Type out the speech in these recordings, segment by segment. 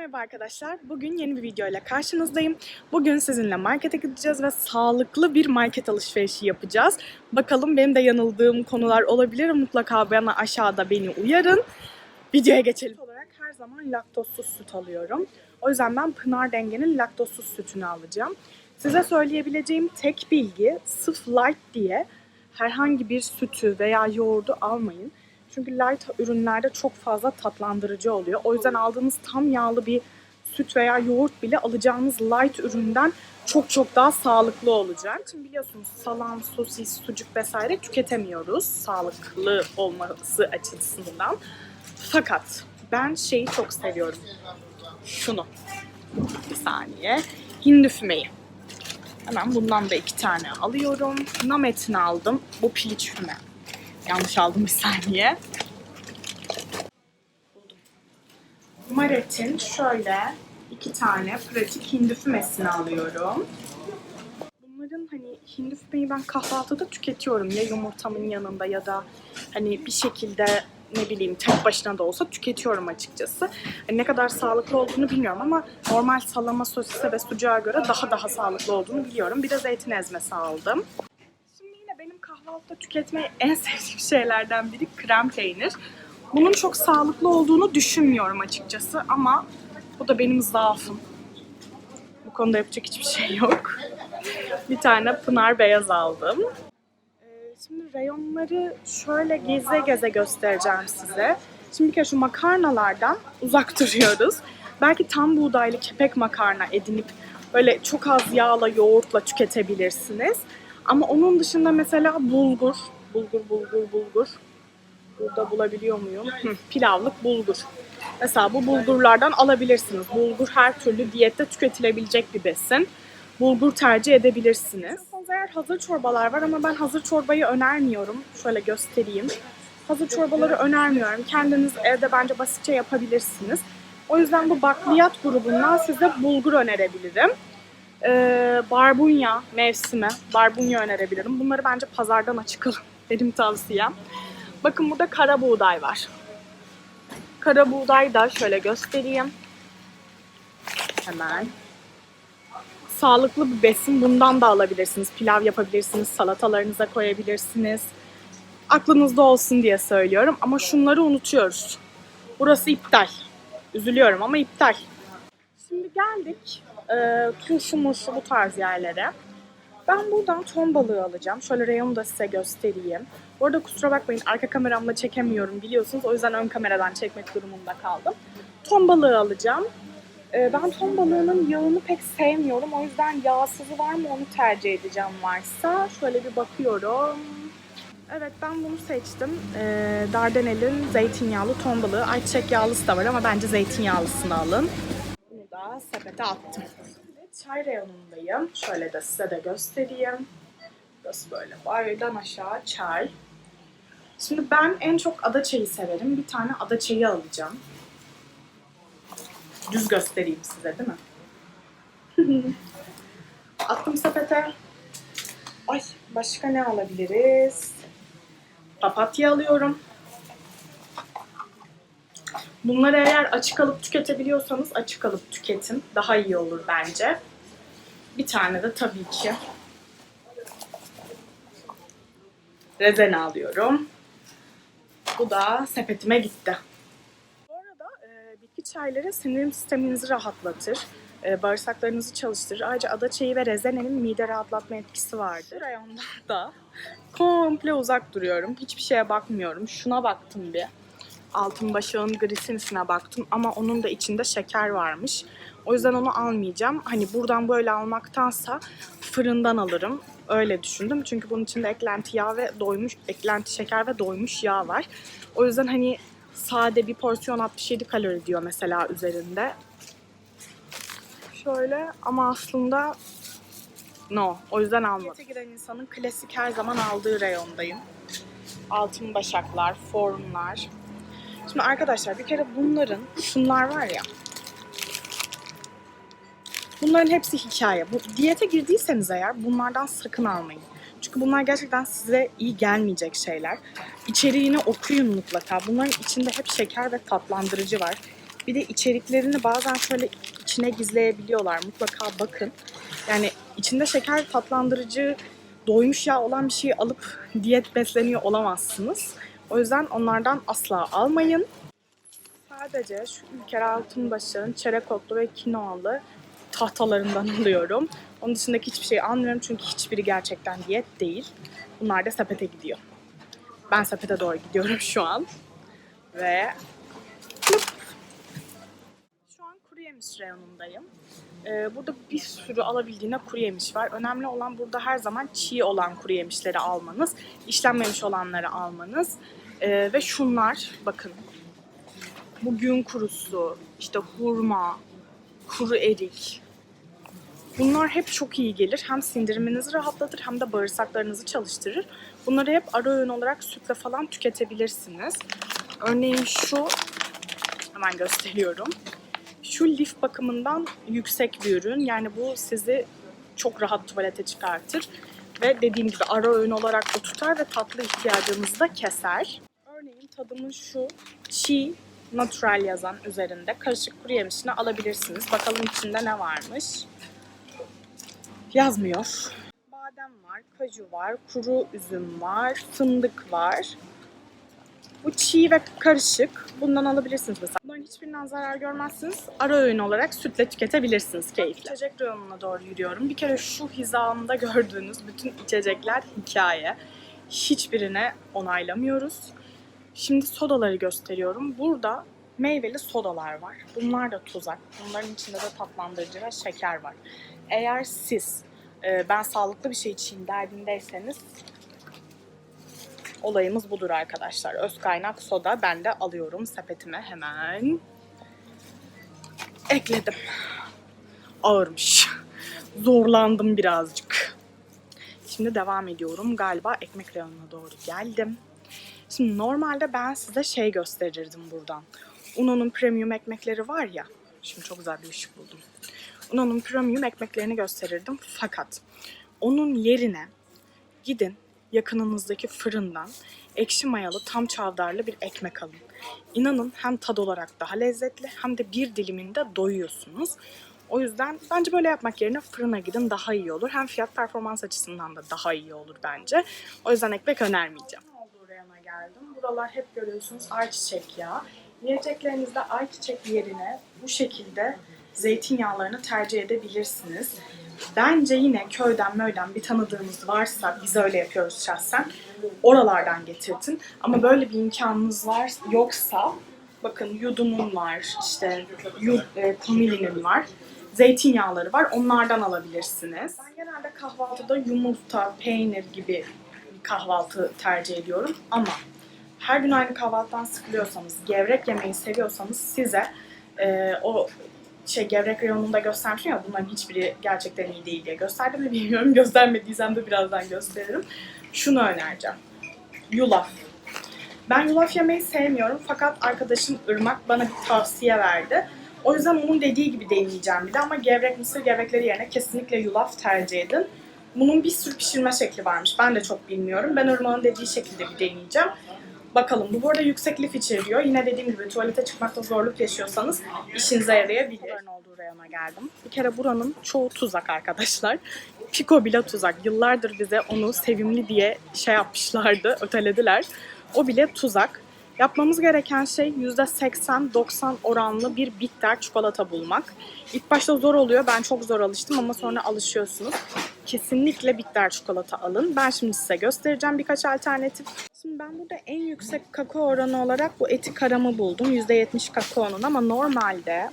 merhaba arkadaşlar. Bugün yeni bir video ile karşınızdayım. Bugün sizinle markete gideceğiz ve sağlıklı bir market alışverişi yapacağız. Bakalım benim de yanıldığım konular olabilir. Mutlaka bana aşağıda beni uyarın. Videoya geçelim. olarak her zaman laktozsuz süt alıyorum. O yüzden ben Pınar Denge'nin laktozsuz sütünü alacağım. Size söyleyebileceğim tek bilgi sırf light diye herhangi bir sütü veya yoğurdu almayın. Çünkü light ürünlerde çok fazla tatlandırıcı oluyor. O yüzden aldığınız tam yağlı bir süt veya yoğurt bile alacağınız light üründen çok çok daha sağlıklı olacak. Şimdi biliyorsunuz salam, sosis, sucuk vesaire tüketemiyoruz sağlıklı olması açısından. Fakat ben şeyi çok seviyorum. Şunu. Bir saniye. Hindi fümeyi. Hemen bundan da iki tane alıyorum. Namet'ini aldım. Bu piliç füme. Yanlış aldım bir saniye. Maret'in şöyle iki tane pratik hindi fümesini alıyorum. Bunların hani hindi fümeyi ben kahvaltıda tüketiyorum. Ya yumurtamın yanında ya da hani bir şekilde ne bileyim tek başına da olsa tüketiyorum açıkçası. Hani ne kadar sağlıklı olduğunu bilmiyorum ama normal salama, sosise ve sucuğa göre daha daha sağlıklı olduğunu biliyorum. Bir de zeytin ezmesi aldım. Kahvaltıda tüketmeyi en sevdiğim şeylerden biri krem peynir. Bunun çok sağlıklı olduğunu düşünmüyorum açıkçası ama bu da benim zaafım. Bu konuda yapacak hiçbir şey yok. Bir tane Pınar Beyaz aldım. Ee, Şimdi reyonları şöyle geze geze göstereceğim size. Şimdi bir kere şu makarnalardan uzak duruyoruz. Belki tam buğdaylı kepek makarna edinip böyle çok az yağla yoğurtla tüketebilirsiniz. Ama onun dışında mesela bulgur, bulgur, bulgur, bulgur. Burada bulabiliyor muyum? Hı, pilavlık bulgur. Mesela bu bulgurlardan alabilirsiniz. Bulgur her türlü diyette tüketilebilecek bir besin. Bulgur tercih edebilirsiniz. Eğer hazır çorbalar var ama ben hazır çorbayı önermiyorum. Şöyle göstereyim. Hazır çorbaları önermiyorum. Kendiniz evde bence basitçe yapabilirsiniz. O yüzden bu bakliyat grubundan size bulgur önerebilirim. Ee, barbunya mevsimi, barbunya önerebilirim. Bunları bence pazardan açık alın. Benim tavsiyem. Bakın burada kara buğday var. Kara buğday da şöyle göstereyim. Hemen. Sağlıklı bir besin. Bundan da alabilirsiniz. Pilav yapabilirsiniz. Salatalarınıza koyabilirsiniz. Aklınızda olsun diye söylüyorum. Ama şunları unutuyoruz. Burası iptal. Üzülüyorum ama iptal. Şimdi geldik e, turşu murşu bu tarz yerlere. Ben buradan ton balığı alacağım. Şöyle reyonu da size göstereyim. Bu arada kusura bakmayın arka kameramla çekemiyorum biliyorsunuz. O yüzden ön kameradan çekmek durumunda kaldım. Ton balığı alacağım. E, ben ton balığının yağını pek sevmiyorum. O yüzden yağsızı var mı onu tercih edeceğim varsa. Şöyle bir bakıyorum. Evet ben bunu seçtim. E, Dardanel'in zeytinyağlı ton balığı. Ayçiçek yağlısı da var ama bence zeytinyağlısını alın. Da sepete attım. Çay reyonundayım. Şöyle de size de göstereyim. Burası böyle bayırdan aşağı çay. Şimdi ben en çok ada çayı severim. Bir tane ada çayı alacağım. Düz göstereyim size değil mi? Attım sepete. Ay başka ne alabiliriz? Papatya alıyorum. Bunları eğer açık alıp tüketebiliyorsanız açık alıp tüketin. Daha iyi olur bence. Bir tane de tabii ki rezene alıyorum. Bu da sepetime gitti. Bu arada e, bitki çayları sindirim sisteminizi rahatlatır. E, bağırsaklarınızı çalıştırır. Ayrıca ada çayı ve rezenenin mide rahatlatma etkisi vardır. Rayondan da komple uzak duruyorum. Hiçbir şeye bakmıyorum. Şuna baktım bir. Altın başağın grisinisine baktım ama onun da içinde şeker varmış. O yüzden onu almayacağım. Hani buradan böyle almaktansa fırından alırım. Öyle düşündüm. Çünkü bunun içinde eklenti yağ ve doymuş, eklenti şeker ve doymuş yağ var. O yüzden hani sade bir porsiyon 67 kalori diyor mesela üzerinde. Şöyle ama aslında no. O yüzden almadım. Diyete giren insanın klasik her zaman aldığı reyondayım. Altın başaklar, formlar. Şimdi arkadaşlar bir kere bunların şunlar var ya. Bunların hepsi hikaye. Bu diyete girdiyseniz eğer bunlardan sakın almayın. Çünkü bunlar gerçekten size iyi gelmeyecek şeyler. İçeriğini okuyun mutlaka. Bunların içinde hep şeker ve tatlandırıcı var. Bir de içeriklerini bazen şöyle içine gizleyebiliyorlar. Mutlaka bakın. Yani içinde şeker tatlandırıcı, doymuş yağ olan bir şeyi alıp diyet besleniyor olamazsınız. O yüzden onlardan asla almayın. Sadece şu Ülker Altınbaşı'nın çörek otlu ve kinoalı tahtalarından alıyorum. Onun dışındaki hiçbir şey almıyorum çünkü hiçbiri gerçekten diyet değil. Bunlar da sepete gidiyor. Ben sepete doğru gidiyorum şu an. Ve şu an kuru yemiş reyonundayım. Ee, burada bir sürü alabildiğine kuru yemiş var. Önemli olan burada her zaman çiğ olan kuru yemişleri almanız. işlenmemiş olanları almanız. Ee, ve şunlar bakın. Bu gün kurusu, işte hurma, kuru erik. Bunlar hep çok iyi gelir. Hem sindiriminizi rahatlatır hem de bağırsaklarınızı çalıştırır. Bunları hep ara öğün olarak sütle falan tüketebilirsiniz. Örneğin şu, hemen gösteriyorum. Şu lif bakımından yüksek bir ürün. Yani bu sizi çok rahat tuvalete çıkartır. Ve dediğim gibi ara öğün olarak da tutar ve tatlı ihtiyacınızı da keser. Tadımın şu çiğ natural yazan üzerinde karışık kuru yemişini alabilirsiniz. Bakalım içinde ne varmış. Yazmıyor. Badem var, kaju var, kuru üzüm var, fındık var. Bu çiğ ve karışık. Bundan alabilirsiniz mesela. Bunların hiçbirinden zarar görmezsiniz. Ara öğün olarak sütle tüketebilirsiniz keyifle. İçecek reyonuna doğru yürüyorum. Bir kere şu hizamda gördüğünüz bütün içecekler hikaye. Hiçbirine onaylamıyoruz. Şimdi sodaları gösteriyorum. Burada meyveli sodalar var. Bunlar da tuzak. Bunların içinde de tatlandırıcı ve şeker var. Eğer siz e, ben sağlıklı bir şey içeyim derdindeyseniz olayımız budur arkadaşlar. Öz kaynak soda ben de alıyorum sepetime hemen. Ekledim. Ağırmış. Zorlandım birazcık. Şimdi devam ediyorum. Galiba ekmek reyonuna doğru geldim. Şimdi normalde ben size şey gösterirdim buradan. Uno'nun premium ekmekleri var ya. Şimdi çok güzel bir ışık buldum. Uno'nun premium ekmeklerini gösterirdim. Fakat onun yerine gidin yakınınızdaki fırından ekşi mayalı tam çavdarlı bir ekmek alın. İnanın hem tad olarak daha lezzetli hem de bir diliminde doyuyorsunuz. O yüzden bence böyle yapmak yerine fırına gidin daha iyi olur. Hem fiyat performans açısından da daha iyi olur bence. O yüzden ekmek önermeyeceğim. Geldim. Buralar hep görüyorsunuz ayçiçek yağı. Yiyeceklerinizde ayçiçek yerine bu şekilde zeytinyağlarını tercih edebilirsiniz. Bence yine köyden möyden bir tanıdığınız varsa biz öyle yapıyoruz şahsen. Oralardan getirtin. Ama böyle bir imkanınız var yoksa bakın yudunun var işte yud, e, komilinin var. Zeytinyağları var. Onlardan alabilirsiniz. Ben genelde kahvaltıda yumurta, peynir gibi kahvaltı tercih ediyorum. Ama her gün aynı kahvaltıdan sıkılıyorsanız, gevrek yemeyi seviyorsanız size e, o şey gevrek reyonunda göstermişim ya bunların hiçbiri gerçekten iyi değil diye gösterdim mi bilmiyorum. Göstermediysem de birazdan gösteririm. Şunu önereceğim. Yulaf. Ben yulaf yemeyi sevmiyorum fakat arkadaşım Irmak bana bir tavsiye verdi. O yüzden onun dediği gibi deneyeceğim bir de ama gevrek mısır gevrekleri yerine kesinlikle yulaf tercih edin. Bunun bir sürü pişirme şekli varmış. Ben de çok bilmiyorum. Ben Irmak'ın dediği şekilde bir deneyeceğim. Bakalım bu burada yüksek lif içeriyor. Yine dediğim gibi tuvalete çıkmakta zorluk yaşıyorsanız işinize yarayabilir. Bunların olduğu reyona geldim. Bir kere buranın çoğu tuzak arkadaşlar. Piko bile tuzak. Yıllardır bize onu sevimli diye şey yapmışlardı, ötelediler. O bile tuzak. Yapmamız gereken şey %80-90 oranlı bir bitter çikolata bulmak. İlk başta zor oluyor. Ben çok zor alıştım ama sonra alışıyorsunuz. Kesinlikle bitter çikolata alın. Ben şimdi size göstereceğim birkaç alternatif. Şimdi ben burada en yüksek kakao oranı olarak bu eti karamı buldum. %70 kakaonun ama normalde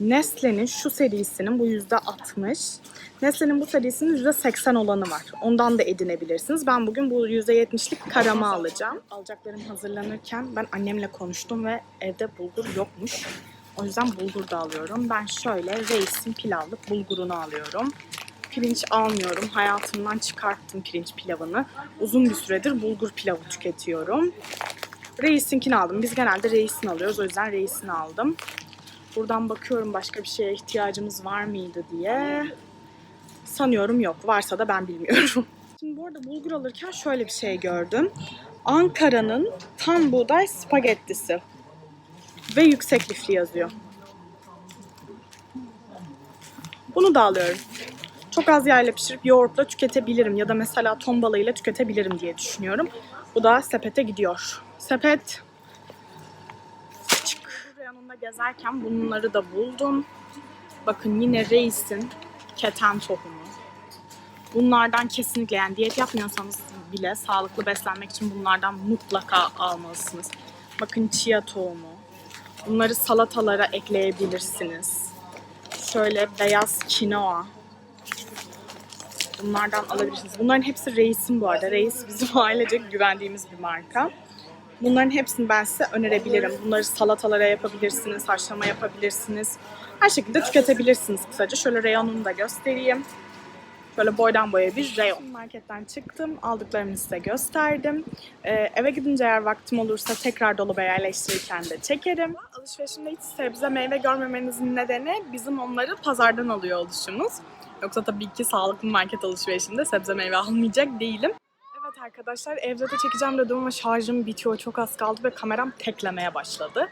Nestle'nin şu serisinin bu %60, Nestle'nin bu serisinin %80 olanı var. Ondan da edinebilirsiniz. Ben bugün bu %70'lik karamı alacağım. Alacaklarım hazırlanırken ben annemle konuştum ve evde bulgur yokmuş. O yüzden bulgur da alıyorum. Ben şöyle Reis'in pilavlık bulgurunu alıyorum. Pirinç almıyorum. Hayatımdan çıkarttım pirinç pilavını. Uzun bir süredir bulgur pilavı tüketiyorum. Reis'inkini aldım. Biz genelde Reis'in alıyoruz. O yüzden Reis'ini aldım. Buradan bakıyorum başka bir şeye ihtiyacımız var mıydı diye. Sanıyorum yok. Varsa da ben bilmiyorum. Şimdi bu arada bulgur alırken şöyle bir şey gördüm. Ankara'nın tam buğday spagettisi. ve yüksek lifli yazıyor. Bunu da alıyorum. Çok az yağla pişirip yoğurtla tüketebilirim ya da mesela ton balığıyla tüketebilirim diye düşünüyorum. Bu da sepete gidiyor. Sepet gezerken bunları da buldum. Bakın yine Reis'in keten tohumu. Bunlardan kesinlikle yani diyet yapmıyorsanız bile sağlıklı beslenmek için bunlardan mutlaka almalısınız. Bakın chia tohumu. Bunları salatalara ekleyebilirsiniz. Şöyle beyaz kinoa. Bunlardan alabilirsiniz. Bunların hepsi Reis'in bu arada. Reis bizim ailecek güvendiğimiz bir marka. Bunların hepsini ben size önerebilirim. Bunları salatalara yapabilirsiniz, haşlama yapabilirsiniz. Her şekilde tüketebilirsiniz kısaca. Şöyle reyonunu da göstereyim. Şöyle boydan boya bir reyon. Marketten çıktım. Aldıklarımı size gösterdim. Ee, eve gidince eğer vaktim olursa tekrar dolaba yerleştirirken de çekerim. Alışverişimde hiç sebze meyve görmemenizin nedeni bizim onları pazardan alıyor oluşumuz. Yoksa tabii ki sağlıklı market alışverişinde sebze meyve almayacak değilim. Arkadaşlar evde de çekeceğim dedim ama şarjım bitiyor. Çok az kaldı ve kameram teklemeye başladı.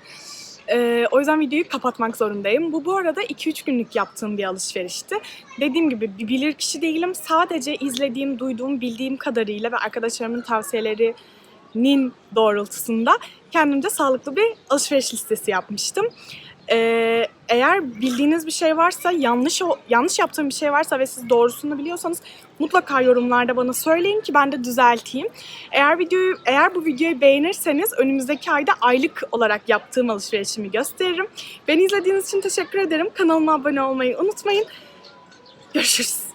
Ee, o yüzden videoyu kapatmak zorundayım. Bu bu arada 2-3 günlük yaptığım bir alışverişti. Dediğim gibi bir bilir kişi değilim. Sadece izlediğim, duyduğum, bildiğim kadarıyla ve arkadaşlarımın tavsiyelerinin doğrultusunda kendimce sağlıklı bir alışveriş listesi yapmıştım. Ee, eğer bildiğiniz bir şey varsa, yanlış yanlış yaptığım bir şey varsa ve siz doğrusunu biliyorsanız mutlaka yorumlarda bana söyleyin ki ben de düzelteyim. Eğer videoyu eğer bu videoyu beğenirseniz önümüzdeki ayda aylık olarak yaptığım alışverişimi gösteririm. Beni izlediğiniz için teşekkür ederim. Kanalıma abone olmayı unutmayın. Görüşürüz.